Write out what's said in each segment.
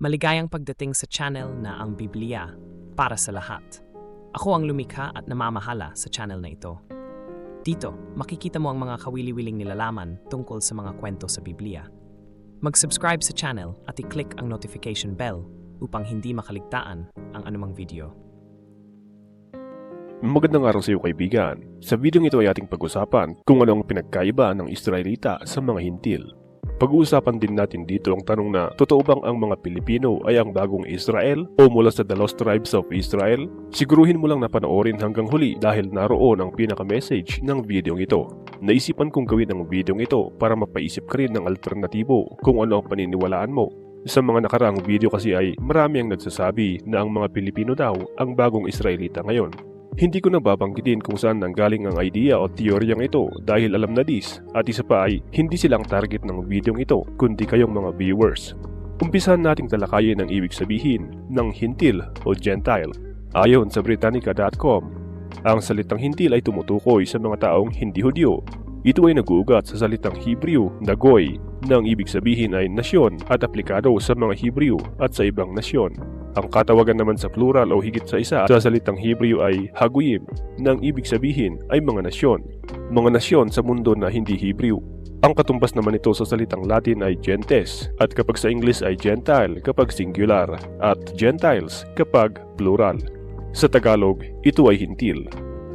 Maligayang pagdating sa channel na ang Biblia para sa lahat. Ako ang lumikha at namamahala sa channel na ito. Dito, makikita mo ang mga kawili-wiling nilalaman tungkol sa mga kwento sa Biblia. Mag-subscribe sa channel at i-click ang notification bell upang hindi makaligtaan ang anumang video. Magandang araw sa iyo kaibigan. Sa video ito ay ating pag-usapan kung ano ang pinagkaiba ng Israelita sa mga Hintil. Pag-uusapan din natin dito ang tanong na totoo bang ang mga Pilipino ay ang bagong Israel o mula sa The Lost Tribes of Israel? Siguruhin mo lang na panoorin hanggang huli dahil naroon ang pinaka-message ng video ito. Naisipan kong gawin ang video ito para mapaisip ka rin ng alternatibo kung ano ang paniniwalaan mo sa mga nakaraang video kasi ay marami ang nagsasabi na ang mga Pilipino daw ang bagong Israelita ngayon. Hindi ko na babanggitin kung saan nanggaling ang idea o teoryang ito dahil alam na dis at isa pa ay hindi silang target ng videong ito kundi kayong mga viewers. Umpisahan nating talakayin ang ibig sabihin ng hintil o gentile. Ayon sa Britannica.com, ang salitang hintil ay tumutukoy sa mga taong hindi Hudyo. Ito ay naguugat sa salitang Hebrew na goy na ang ibig sabihin ay nasyon at aplikado sa mga Hebrew at sa ibang nasyon. Ang katawagan naman sa plural o higit sa isa sa salitang Hebrew ay Haguyim, na ang ibig sabihin ay mga nasyon. Mga nasyon sa mundo na hindi Hebrew. Ang katumbas naman ito sa salitang Latin ay gentes, at kapag sa English ay gentile kapag singular, at gentiles kapag plural. Sa Tagalog, ito ay hintil.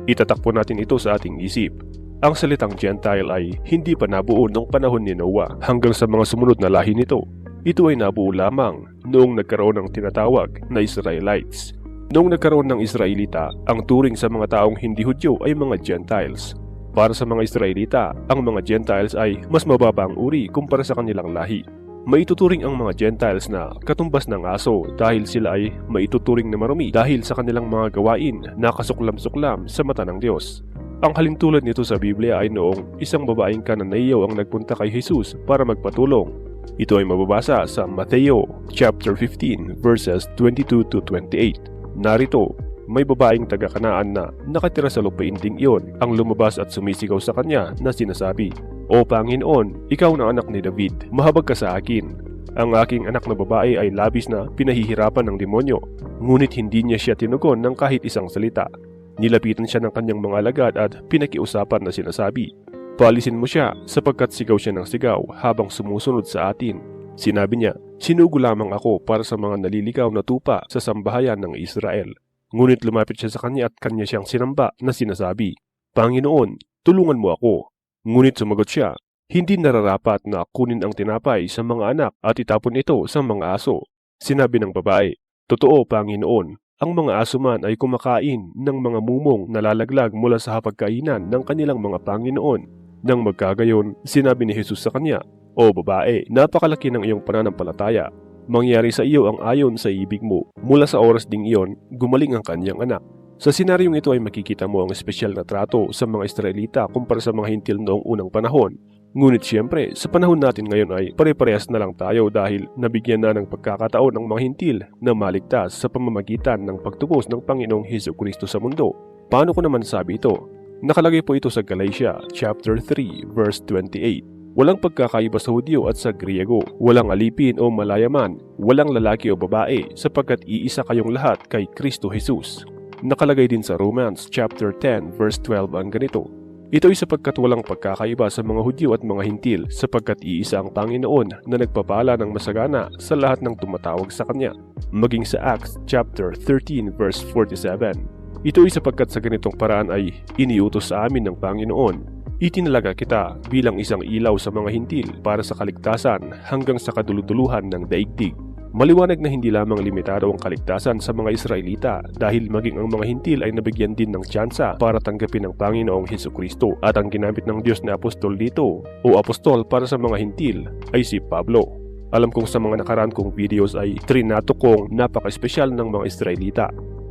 Itatakpo natin ito sa ating isip. Ang salitang gentile ay hindi pa nabuo noong panahon ni Noah hanggang sa mga sumunod na lahi nito. Ito ay nabuo lamang noong nagkaroon ng tinatawag na Israelites. Noong nagkaroon ng Israelita, ang turing sa mga taong hindi Hudyo ay mga Gentiles. Para sa mga Israelita, ang mga Gentiles ay mas mababa ang uri kumpara sa kanilang lahi. Maituturing ang mga Gentiles na katumbas ng aso dahil sila ay maituturing na marumi dahil sa kanilang mga gawain na kasuklam-suklam sa mata ng Diyos. Ang halintulad nito sa Biblia ay noong isang babaeng kananayaw ang nagpunta kay Jesus para magpatulong ito ay mababasa sa Mateo chapter 15 verses 22 to 28. Narito, may babaeng taga-kanaan na nakatira sa lupain ding iyon ang lumabas at sumisigaw sa kanya na sinasabi, O Panginoon, ikaw na anak ni David, mahabag ka sa akin. Ang aking anak na babae ay labis na pinahihirapan ng demonyo, ngunit hindi niya siya tinugon ng kahit isang salita. Nilapitan siya ng kanyang mga alagad at pinakiusapan na sinasabi, Paalisin mo siya sapagkat sigaw siya ng sigaw habang sumusunod sa atin. Sinabi niya, sinugo lamang ako para sa mga naliligaw na tupa sa sambahayan ng Israel. Ngunit lumapit siya sa kanya at kanya siyang sinamba na sinasabi, Panginoon, tulungan mo ako. Ngunit sumagot siya, hindi nararapat na kunin ang tinapay sa mga anak at itapon ito sa mga aso. Sinabi ng babae, Totoo, Panginoon, ang mga aso man ay kumakain ng mga mumong nalalaglag mula sa hapagkainan ng kanilang mga Panginoon. Nang magkagayon, sinabi ni Jesus sa kanya, O babae, napakalaki ng iyong pananampalataya. Mangyari sa iyo ang ayon sa ibig mo. Mula sa oras ding iyon, gumaling ang kanyang anak. Sa senaryong ito ay makikita mo ang espesyal na trato sa mga Israelita kumpara sa mga hintil noong unang panahon. Ngunit siyempre, sa panahon natin ngayon ay pare-parehas na lang tayo dahil nabigyan na ng pagkakataon ng mga hintil na maligtas sa pamamagitan ng pagtubos ng Panginoong Heso Kristo sa mundo. Paano ko naman sabi ito? Nakalagay po ito sa Galatia chapter 3 verse 28. Walang pagkakaiba sa Hudyo at sa Griego, walang alipin o malayaman, walang lalaki o babae sapagkat iisa kayong lahat kay Kristo Jesus. Nakalagay din sa Romans chapter 10 verse 12 ang ganito. Ito ay sapagkat walang pagkakaiba sa mga Hudyo at mga Hintil sapagkat iisa ang Panginoon na nagpapala ng masagana sa lahat ng tumatawag sa Kanya. Maging sa Acts chapter 13 verse 47. Ito ay sapagkat sa ganitong paraan ay iniutos sa amin ng Panginoon. Itinalaga kita bilang isang ilaw sa mga hintil para sa kaligtasan hanggang sa kaduluduluhan ng daigdig. Maliwanag na hindi lamang limitado ang kaligtasan sa mga Israelita dahil maging ang mga hintil ay nabigyan din ng tsansa para tanggapin ang Panginoong Heso Kristo at ang ginamit ng Diyos na apostol dito o apostol para sa mga hintil ay si Pablo. Alam kong sa mga nakaraan kong videos ay trinato kong napaka-espesyal ng mga Israelita.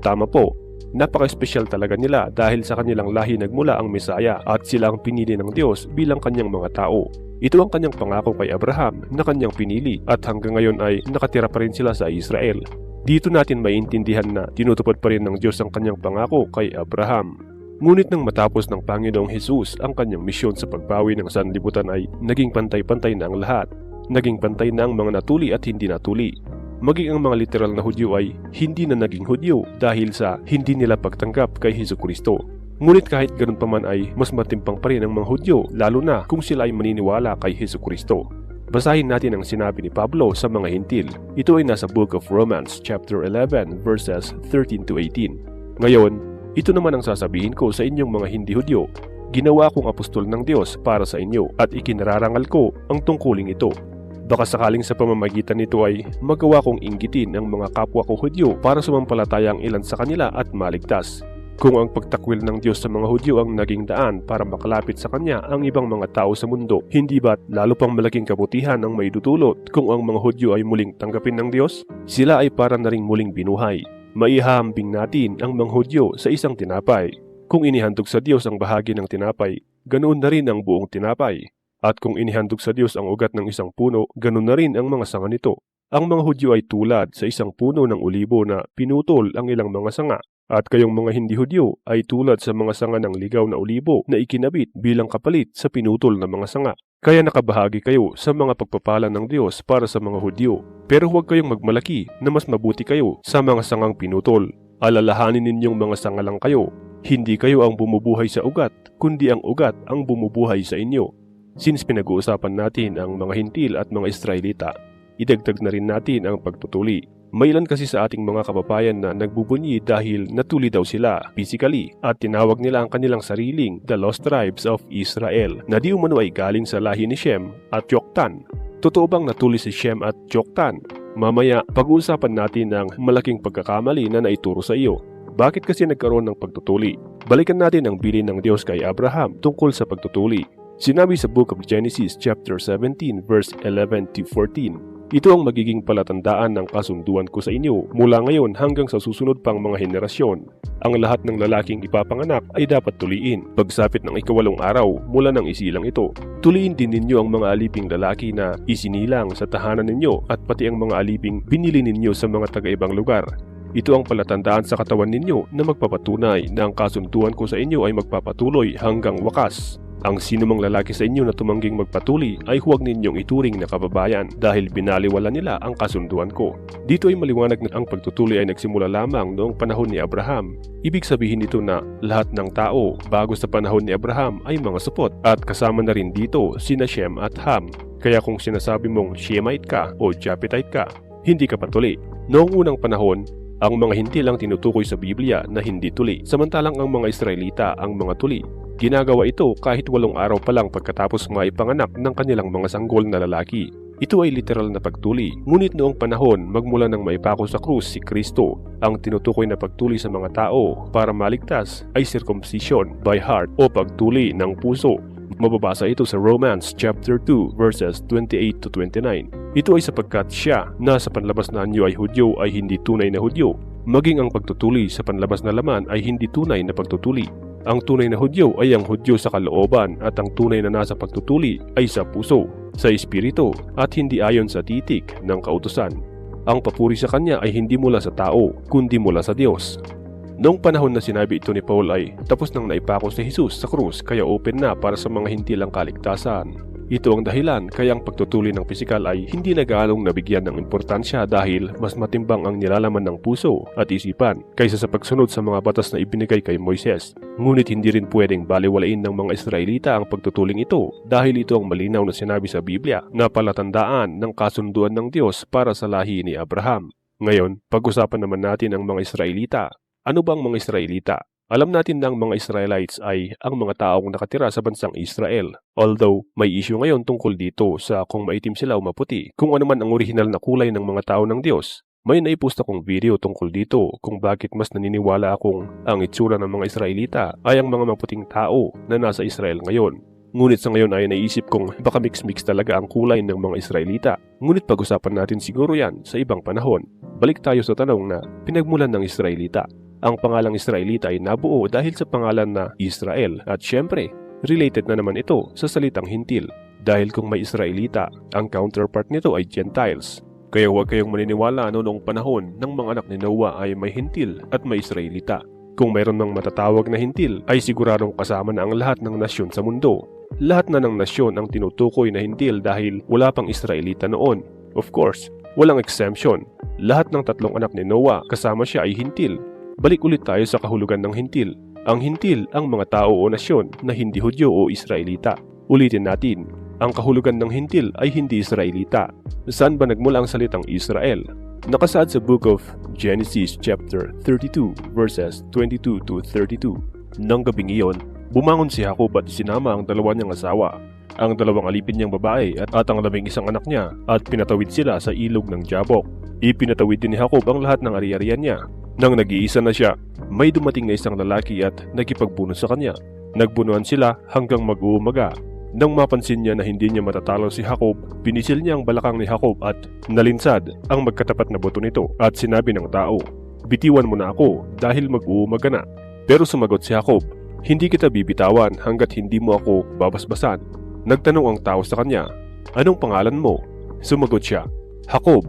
Tama po, Napaka-espesyal talaga nila dahil sa kanilang lahi nagmula ang Mesaya at sila ang pinili ng Diyos bilang kanyang mga tao. Ito ang kanyang pangako kay Abraham na kanyang pinili at hanggang ngayon ay nakatira pa rin sila sa Israel. Dito natin maintindihan na tinutupad pa rin ng Diyos ang kanyang pangako kay Abraham. Ngunit nang matapos ng Panginoong Jesus ang kanyang misyon sa pagbawi ng sanlibutan ay naging pantay-pantay na ang lahat. Naging pantay na ang mga natuli at hindi natuli. Maging ang mga literal na Hudyo ay hindi na naging Hudyo dahil sa hindi nila pagtanggap kay Hesus Kristo. Ngunit kahit ganun pa man ay mas matimpang pa rin ang mga Hudyo lalo na kung sila ay maniniwala kay Hesus Kristo. Basahin natin ang sinabi ni Pablo sa mga hintil. Ito ay nasa Book of Romans chapter 11 verses 13 to 18. Ngayon, ito naman ang sasabihin ko sa inyong mga hindi Hudyo. Ginawa kong apostol ng Diyos para sa inyo at ikinararangal ko ang tungkuling ito. Baka sakaling sa pamamagitan nito ay magawa kong inggitin ang mga kapwa ko Hudyo para sumampalataya ang ilan sa kanila at maligtas. Kung ang pagtakwil ng Diyos sa mga Hudyo ang naging daan para makalapit sa Kanya ang ibang mga tao sa mundo, hindi ba't lalo pang malaking kabutihan ang may dudulot kung ang mga Hudyo ay muling tanggapin ng Diyos? Sila ay para na ring muling binuhay. Maihahambing natin ang mga Hudyo sa isang tinapay. Kung inihandog sa Diyos ang bahagi ng tinapay, ganoon na rin ang buong tinapay. At kung inihandog sa Diyos ang ugat ng isang puno, ganoon na rin ang mga sanga nito. Ang mga Hudyo ay tulad sa isang puno ng olibo na pinutol ang ilang mga sanga. At kayong mga hindi Hudyo ay tulad sa mga sanga ng ligaw na olibo na ikinabit bilang kapalit sa pinutol na mga sanga. Kaya nakabahagi kayo sa mga pagpapala ng Diyos para sa mga Hudyo. Pero huwag kayong magmalaki na mas mabuti kayo sa mga sangang pinutol. Alalahanin ninyong mga sanga lang kayo. Hindi kayo ang bumubuhay sa ugat, kundi ang ugat ang bumubuhay sa inyo. Since pinag-uusapan natin ang mga hintil at mga Israelita, idagdag na rin natin ang pagtutuli. May ilan kasi sa ating mga kababayan na nagbubunyi dahil natuli daw sila physically at tinawag nila ang kanilang sariling the Lost Tribes of Israel na di umano ay galing sa lahi ni Shem at Yoktan. Totoo bang natuli si Shem at Yoktan? Mamaya, pag-uusapan natin ang malaking pagkakamali na naituro sa iyo. Bakit kasi nagkaroon ng pagtutuli? Balikan natin ang bilin ng Diyos kay Abraham tungkol sa pagtutuli. Sinabi sa Book of Genesis chapter 17 verse 11 to 14, Ito ang magiging palatandaan ng kasunduan ko sa inyo mula ngayon hanggang sa susunod pang mga henerasyon. Ang lahat ng lalaking ipapanganak ay dapat tuliin. Pagsapit ng ikawalong araw mula ng isilang ito, tuliin din ninyo ang mga aliping lalaki na isinilang sa tahanan ninyo at pati ang mga aliping binili ninyo sa mga taga-ibang lugar. Ito ang palatandaan sa katawan ninyo na magpapatunay na ang kasunduan ko sa inyo ay magpapatuloy hanggang wakas. Ang sinumang lalaki sa inyo na tumangging magpatuli ay huwag ninyong ituring na kababayan dahil binaliwala nila ang kasunduan ko. Dito ay maliwanag na ang pagtutuli ay nagsimula lamang noong panahon ni Abraham. Ibig sabihin nito na lahat ng tao bago sa panahon ni Abraham ay mga supot at kasama na rin dito sina Shem at Ham. Kaya kung sinasabi mong Shemite ka o Japetite ka, hindi ka patuli. Noong unang panahon, ang mga hindi lang tinutukoy sa Biblia na hindi tuli, samantalang ang mga Israelita ang mga tuli. Ginagawa ito kahit walong araw pa lang pagkatapos maipanganak ng kanilang mga sanggol na lalaki. Ito ay literal na pagtuli, ngunit noong panahon magmula nang maipako sa krus si Kristo, ang tinutukoy na pagtuli sa mga tao para maligtas ay circumcision by heart o pagtuli ng puso. Mababasa ito sa Romans chapter 2 verses 28 to 29. Ito ay sapagkat siya na sa panlabas na anyo ay Hudyo ay hindi tunay na Hudyo, maging ang pagtutuli sa panlabas na laman ay hindi tunay na pagtutuli. Ang tunay na Hudyo ay ang Hudyo sa kalooban at ang tunay na nasa pagtutuli ay sa puso, sa espiritu at hindi ayon sa titik ng kautusan. Ang papuri sa kanya ay hindi mula sa tao, kundi mula sa Diyos. Noong panahon na sinabi ito ni Paul ay tapos nang naipako si Jesus sa krus kaya open na para sa mga hintilang kaligtasan. Ito ang dahilan kaya ang pagtutuli ng pisikal ay hindi nagalong nabigyan ng importansya dahil mas matimbang ang nilalaman ng puso at isipan kaysa sa pagsunod sa mga batas na ibinigay kay Moises. Ngunit hindi rin pwedeng baliwalain ng mga Israelita ang pagtutuling ito dahil ito ang malinaw na sinabi sa Biblia na palatandaan ng kasunduan ng Diyos para sa lahi ni Abraham. Ngayon, pag-usapan naman natin ang mga Israelita. Ano bang mga Israelita? Alam natin na ang mga Israelites ay ang mga taong nakatira sa bansang Israel. Although may issue ngayon tungkol dito sa kung maitim sila o maputi, kung ano man ang original na kulay ng mga tao ng Diyos. May naipost akong video tungkol dito kung bakit mas naniniwala akong ang itsura ng mga Israelita ay ang mga maputing tao na nasa Israel ngayon. Ngunit sa ngayon ay naisip kong baka mix-mix talaga ang kulay ng mga Israelita. Ngunit pag-usapan natin siguro yan sa ibang panahon. Balik tayo sa tanong na pinagmulan ng Israelita. Ang pangalang Israelita ay nabuo dahil sa pangalan na Israel at syempre, related na naman ito sa salitang hintil. Dahil kung may Israelita, ang counterpart nito ay Gentiles. Kaya huwag kayong maniniwala ano noong panahon ng mga anak ni Noah ay may hintil at may Israelita. Kung mayroon ng matatawag na hintil ay siguradong kasama na ang lahat ng nasyon sa mundo. Lahat na ng nasyon ang tinutukoy na hintil dahil wala pang Israelita noon. Of course, Walang exemption. Lahat ng tatlong anak ni Noah kasama siya ay hintil. Balik ulit tayo sa kahulugan ng hintil. Ang hintil ang mga tao o nasyon na hindi Hudyo o Israelita. Ulitin natin, ang kahulugan ng hintil ay hindi Israelita. Saan ba nagmula ang salitang Israel? Nakasaad sa Book of Genesis chapter 32 verses 22 to 32. Nang gabing iyon, bumangon si Jacob at sinama ang dalawa niyang asawa, ang dalawang alipin niyang babae at, at ang labing isang anak niya at pinatawid sila sa ilog ng Jabok. Ipinatawid din ni Jacob ang lahat ng ari-arian niya. Nang nag-iisa na siya, may dumating na isang lalaki at nagkipagbuno sa kanya. Nagbunuan sila hanggang mag-uumaga nang mapansin niya na hindi niya matatalo si Jacob, pinisil niya ang balakang ni Jacob at nalinsad ang magkatapat na buto nito at sinabi ng tao, Bitiwan mo na ako dahil mag-uumaga na. Pero sumagot si Jacob, Hindi kita bibitawan hanggat hindi mo ako babasbasan. Nagtanong ang tao sa kanya, Anong pangalan mo? Sumagot siya, Jacob.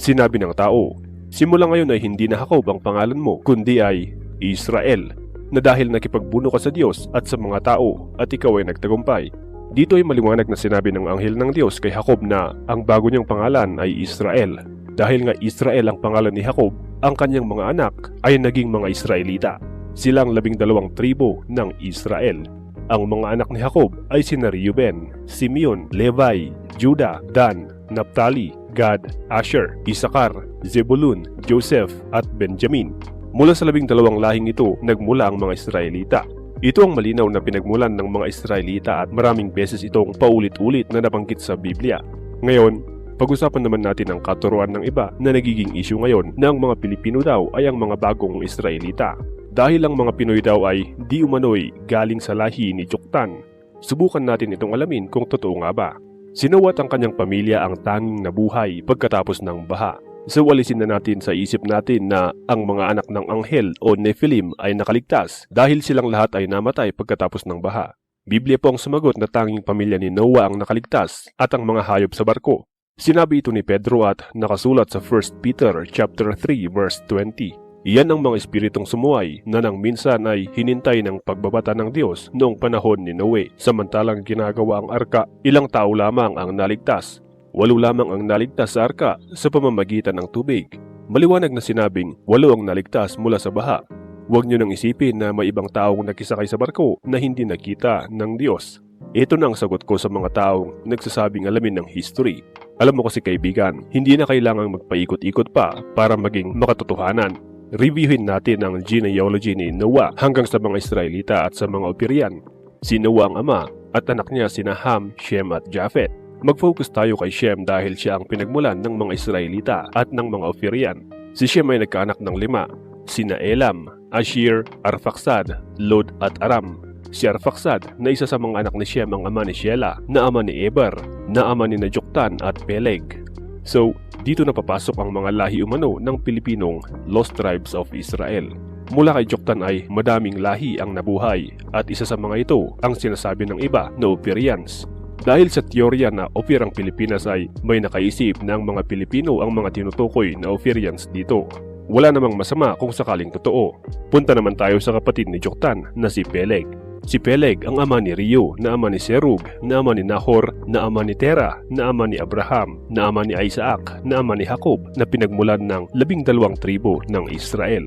Sinabi ng tao, Simula ngayon ay hindi na Jacob ang pangalan mo, kundi ay Israel, na dahil nakipagbuno ka sa Diyos at sa mga tao at ikaw ay nagtagumpay. Dito ay maliwanag na sinabi ng anghel ng Diyos kay Jacob na ang bago niyang pangalan ay Israel. Dahil nga Israel ang pangalan ni Jacob, ang kanyang mga anak ay naging mga Israelita. Sila ang labing dalawang tribo ng Israel. Ang mga anak ni Jacob ay sina Reuben, Simeon, Levi, Judah, Dan, Naphtali, Gad, Asher, Isakar, Zebulun, Joseph at Benjamin. Mula sa labing dalawang lahing ito, nagmula ang mga Israelita. Ito ang malinaw na pinagmulan ng mga Israelita at maraming beses itong paulit-ulit na nabanggit sa Biblia. Ngayon, pag-usapan naman natin ang katuruan ng iba na nagiging issue ngayon na ang mga Pilipino daw ay ang mga bagong Israelita. Dahil ang mga Pinoy daw ay di umano'y galing sa lahi ni Joktan. Subukan natin itong alamin kung totoo nga ba. Sinuwat ang kanyang pamilya ang tanging nabuhay pagkatapos ng baha. So alisin na natin sa isip natin na ang mga anak ng anghel o Nephilim ay nakaligtas dahil silang lahat ay namatay pagkatapos ng baha. Biblia po ang sumagot na tanging pamilya ni Noah ang nakaligtas at ang mga hayop sa barko. Sinabi ito ni Pedro at nakasulat sa 1 Peter chapter 3 verse 20. Iyan ang mga espiritong sumuway na nang minsan ay hinintay ng pagbabata ng Diyos noong panahon ni Noe. Samantalang ginagawa ang arka, ilang tao lamang ang naligtas Walo lamang ang naligtas sa arka sa pamamagitan ng tubig. Maliwanag na sinabing walo ang naligtas mula sa baha. Huwag niyo nang isipin na may ibang taong nakisakay sa barko na hindi nakita ng Diyos. Ito na ang sagot ko sa mga taong nagsasabing alamin ng history. Alam mo kasi kaibigan, hindi na kailangang magpaikot-ikot pa para maging makatotohanan. Reviewin natin ang genealogy ni Noah hanggang sa mga Israelita at sa mga Opirian. Si Noah ang ama at anak niya sina Ham, Shem at Japhet. Mag-focus tayo kay Shem dahil siya ang pinagmulan ng mga Israelita at ng mga Ophirian. Si Shem ay nagkaanak ng lima, sina Elam, Ashir, Arfaksad, Lod at Aram. Si Arfaksad na isa sa mga anak ni Shem ang ama ni Shelah, na ama ni Eber, na ama ni Najoktan at Peleg. So, dito na papasok ang mga lahi umano ng Pilipinong Lost Tribes of Israel. Mula kay Joktan ay madaming lahi ang nabuhay at isa sa mga ito ang sinasabi ng iba na Operians dahil sa teorya na Ophir ang Pilipinas ay may nakaisip na mga Pilipino ang mga tinutukoy na Ophirians dito. Wala namang masama kung sakaling totoo. Punta naman tayo sa kapatid ni Joktan na si Peleg. Si Peleg ang ama ni Rio, na ama ni Serug, na ama ni Nahor, na ama ni Tera, na ama ni Abraham, na ama ni Isaac, na ama ni Jacob, na pinagmulan ng labing dalawang tribo ng Israel.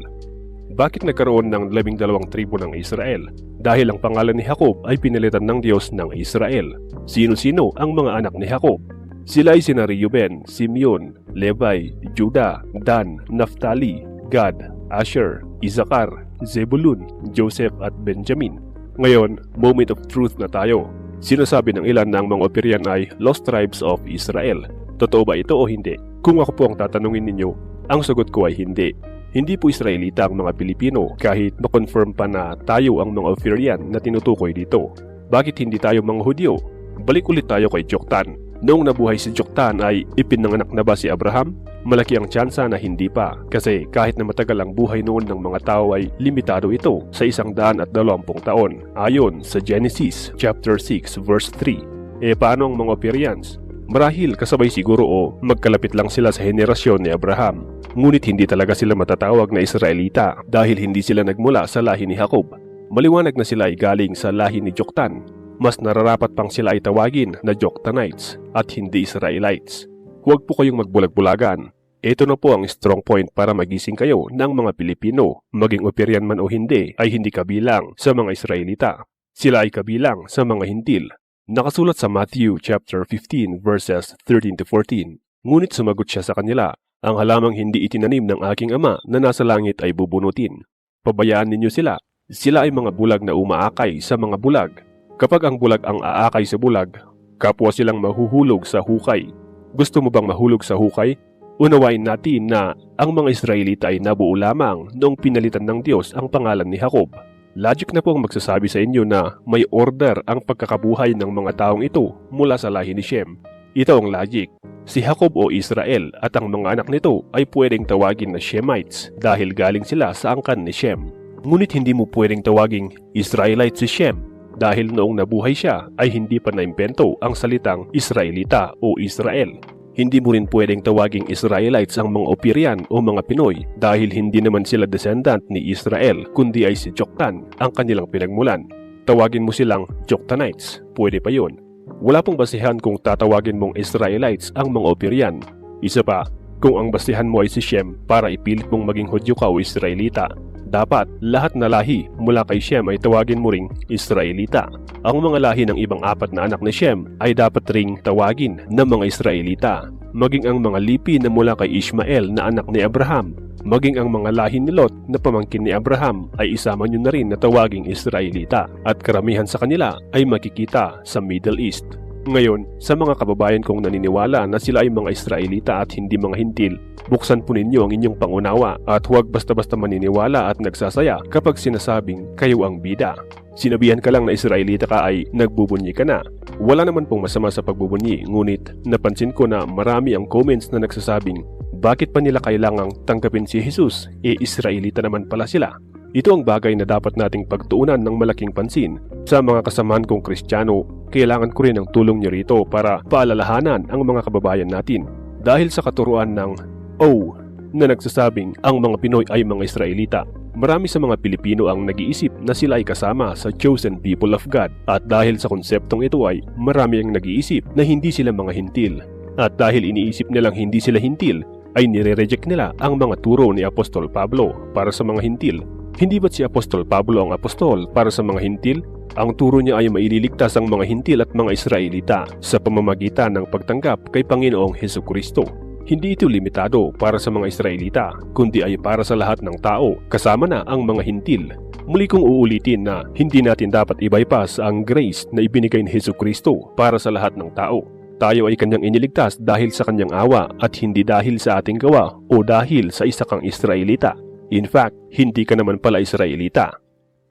Bakit nagkaroon ng labing dalawang tribo ng Israel? Dahil ang pangalan ni Jacob ay pinilitan ng Diyos ng Israel. Sino-sino ang mga anak ni Jacob? Sila ay sina Reuben, Simeon, Levi, Judah, Dan, Naphtali, Gad, Asher, Isakar, Zebulun, Joseph at Benjamin. Ngayon, moment of truth na tayo. Sinasabi ng ilan ng mga Operian ay Lost Tribes of Israel. Totoo ba ito o hindi? Kung ako po ang tatanungin ninyo, ang sagot ko ay hindi. Hindi po Israelita ang mga Pilipino kahit makonfirm pa na tayo ang mga Ophirian na tinutukoy dito. Bakit hindi tayo mga Hudyo? Balik ulit tayo kay Joktan. Noong nabuhay si Joktan ay ipinanganak na ba si Abraham? Malaki ang tsansa na hindi pa kasi kahit na matagal ang buhay noon ng mga tao ay limitado ito sa isang daan at dalawampung taon ayon sa Genesis chapter 6 verse 3. E paano ang mga Ophirians? Marahil kasabay siguro o magkalapit lang sila sa henerasyon ni Abraham. Ngunit hindi talaga sila matatawag na Israelita dahil hindi sila nagmula sa lahi ni Jacob. Maliwanag na sila ay galing sa lahi ni Joktan. Mas nararapat pang sila ay tawagin na Joktanites at hindi Israelites. huwag po kayong magbulag-bulagan. Ito na po ang strong point para magising kayo ng mga Pilipino, maging operyan man o hindi, ay hindi kabilang sa mga Israelita. Sila ay kabilang sa mga hintil. Nakasulat sa Matthew chapter 15 verses 13 to 14. Ngunit sumagot siya sa kanila, ang halamang hindi itinanim ng aking ama na nasa langit ay bubunutin. Pabayaan ninyo sila. Sila ay mga bulag na umaakay sa mga bulag. Kapag ang bulag ang aakay sa bulag, kapwa silang mahuhulog sa hukay. Gusto mo bang mahulog sa hukay? Unawain natin na ang mga Israelita ay nabuo lamang noong pinalitan ng Diyos ang pangalan ni Jacob. Logic na po ang magsasabi sa inyo na may order ang pagkakabuhay ng mga taong ito mula sa lahi ni Shem. Ito ang logic. Si Jacob o Israel at ang mga anak nito ay pwedeng tawagin na Shemites dahil galing sila sa angkan ni Shem. Ngunit hindi mo pwedeng tawaging Israelite si Shem dahil noong nabuhay siya ay hindi pa naimbento ang salitang Israelita o Israel. Hindi mo rin pwedeng tawaging Israelites ang mga Opirian o mga Pinoy dahil hindi naman sila descendant ni Israel kundi ay si Joktan ang kanilang pinagmulan. Tawagin mo silang Joktanites, pwede pa yon. Wala pong basihan kung tatawagin mong Israelites ang mga Opirian. Isa pa, kung ang basihan mo ay si Shem para ipilit mong maging Hudyo ka o Israelita, dapat lahat na lahi mula kay Shem ay tawagin mo ring Israelita. Ang mga lahi ng ibang apat na anak ni Shem ay dapat ring tawagin na mga Israelita. Maging ang mga lipi na mula kay Ishmael na anak ni Abraham, maging ang mga lahi ni Lot na pamangkin ni Abraham ay isama nyo na rin na tawaging Israelita at karamihan sa kanila ay makikita sa Middle East. Ngayon, sa mga kababayan kong naniniwala na sila ay mga Israelita at hindi mga hintil, buksan po ninyo ang inyong pangunawa at huwag basta-basta maniniwala at nagsasaya kapag sinasabing kayo ang bida. Sinabihan ka lang na Israelita ka ay nagbubunyi ka na. Wala naman pong masama sa pagbubunyi, ngunit napansin ko na marami ang comments na nagsasabing bakit pa nila kailangang tanggapin si Jesus? E Israelita naman pala sila. Ito ang bagay na dapat nating pagtuunan ng malaking pansin. Sa mga kasamahan kong Kristiyano, kailangan ko rin ang tulong niyo rito para paalalahanan ang mga kababayan natin. Dahil sa katuruan ng O na nagsasabing ang mga Pinoy ay mga Israelita, marami sa mga Pilipino ang nag-iisip na sila ay kasama sa chosen people of God at dahil sa konseptong ito ay marami ang nag-iisip na hindi sila mga hintil. At dahil iniisip nilang hindi sila hintil, ay nire-reject nila ang mga turo ni Apostol Pablo para sa mga hintil hindi ba't si Apostol Pablo ang apostol para sa mga hintil? Ang turo niya ay maililigtas ang mga hintil at mga Israelita sa pamamagitan ng pagtanggap kay Panginoong Heso Kristo. Hindi ito limitado para sa mga Israelita, kundi ay para sa lahat ng tao, kasama na ang mga hintil. Muli kong uulitin na hindi natin dapat i-bypass ang grace na ibinigay ni Heso Kristo para sa lahat ng tao. Tayo ay kanyang iniligtas dahil sa kanyang awa at hindi dahil sa ating gawa o dahil sa isa kang Israelita. In fact, hindi ka naman pala Israelita.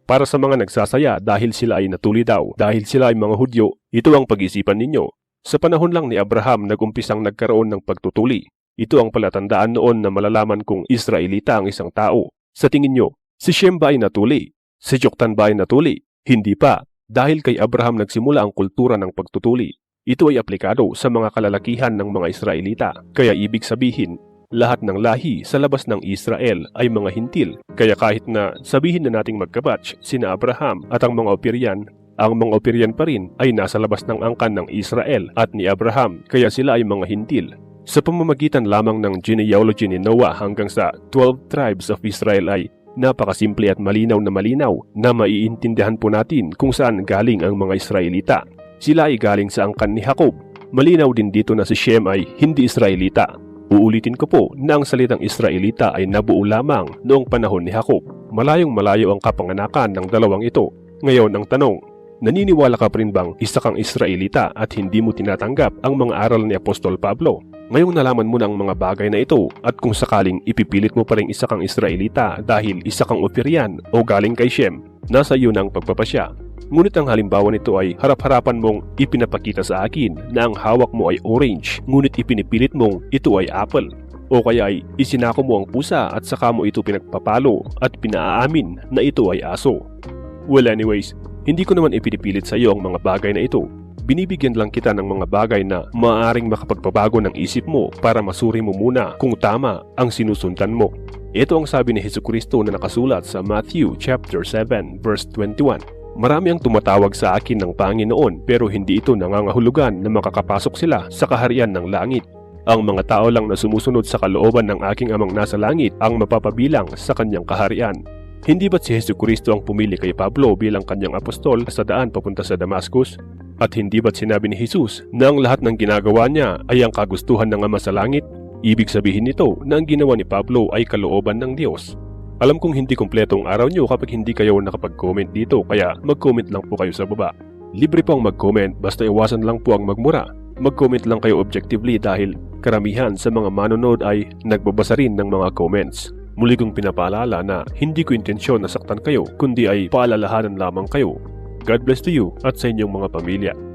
Para sa mga nagsasaya dahil sila ay natuli daw, dahil sila ay mga Hudyo, ito ang pag-isipan ninyo. Sa panahon lang ni Abraham nagumpisang nagkaroon ng pagtutuli. Ito ang palatandaan noon na malalaman kung Israelita ang isang tao. Sa tingin nyo, si Shem ba ay natuli? Si Joktan ba ay natuli? Hindi pa, dahil kay Abraham nagsimula ang kultura ng pagtutuli. Ito ay aplikado sa mga kalalakihan ng mga Israelita, kaya ibig sabihin, lahat ng lahi sa labas ng Israel ay mga hintil. Kaya kahit na sabihin na nating magkabatch sina Abraham at ang mga Operian, ang mga Operian pa rin ay nasa labas ng angkan ng Israel at ni Abraham kaya sila ay mga hintil. Sa pamamagitan lamang ng genealogy ni Noah hanggang sa 12 tribes of Israel ay napakasimple at malinaw na malinaw na maiintindihan po natin kung saan galing ang mga Israelita. Sila ay galing sa angkan ni Jacob. Malinaw din dito na si Shem ay hindi Israelita Uulitin ko po na ang salitang Israelita ay nabuo lamang noong panahon ni Jacob. Malayong malayo ang kapanganakan ng dalawang ito. Ngayon ang tanong, naniniwala ka pa rin bang isa kang Israelita at hindi mo tinatanggap ang mga aral ni Apostol Pablo? Ngayong nalaman mo ng mga bagay na ito at kung sakaling ipipilit mo pa rin isa kang Israelita dahil isa kang Operian o galing kay Shem, nasa iyo na ang pagpapasya Ngunit ang halimbawa nito ay harap-harapan mong ipinapakita sa akin na ang hawak mo ay orange ngunit ipinipilit mong ito ay apple. O kaya ay isinako mo ang pusa at saka mo ito pinagpapalo at pinaaamin na ito ay aso. Well anyways, hindi ko naman ipinipilit sa iyo ang mga bagay na ito. Binibigyan lang kita ng mga bagay na maaaring makapagpabago ng isip mo para masuri mo muna kung tama ang sinusundan mo. Ito ang sabi ni Hesus Kristo na nakasulat sa Matthew chapter 7 verse 21. Marami ang tumatawag sa akin ng Panginoon pero hindi ito nangangahulugan na makakapasok sila sa kaharian ng langit. Ang mga tao lang na sumusunod sa kalooban ng aking amang nasa langit ang mapapabilang sa kanyang kaharian. Hindi ba't si Hesus Kristo ang pumili kay Pablo bilang kanyang apostol sa daan papunta sa Damascus? At hindi ba't sinabi ni Jesus na ang lahat ng ginagawa niya ay ang kagustuhan ng Ama sa langit? Ibig sabihin nito na ang ginawa ni Pablo ay kalooban ng Diyos. Alam kong hindi kumpleto ang araw niyo kapag hindi kayo nakapag-comment dito kaya mag-comment lang po kayo sa baba. Libre po ang mag-comment basta iwasan lang po ang magmura. Mag-comment lang kayo objectively dahil karamihan sa mga manonood ay nagbabasa rin ng mga comments. Muli kong pinapaalala na hindi ko intensyon na saktan kayo kundi ay paalalahanan lamang kayo. God bless to you at sa inyong mga pamilya.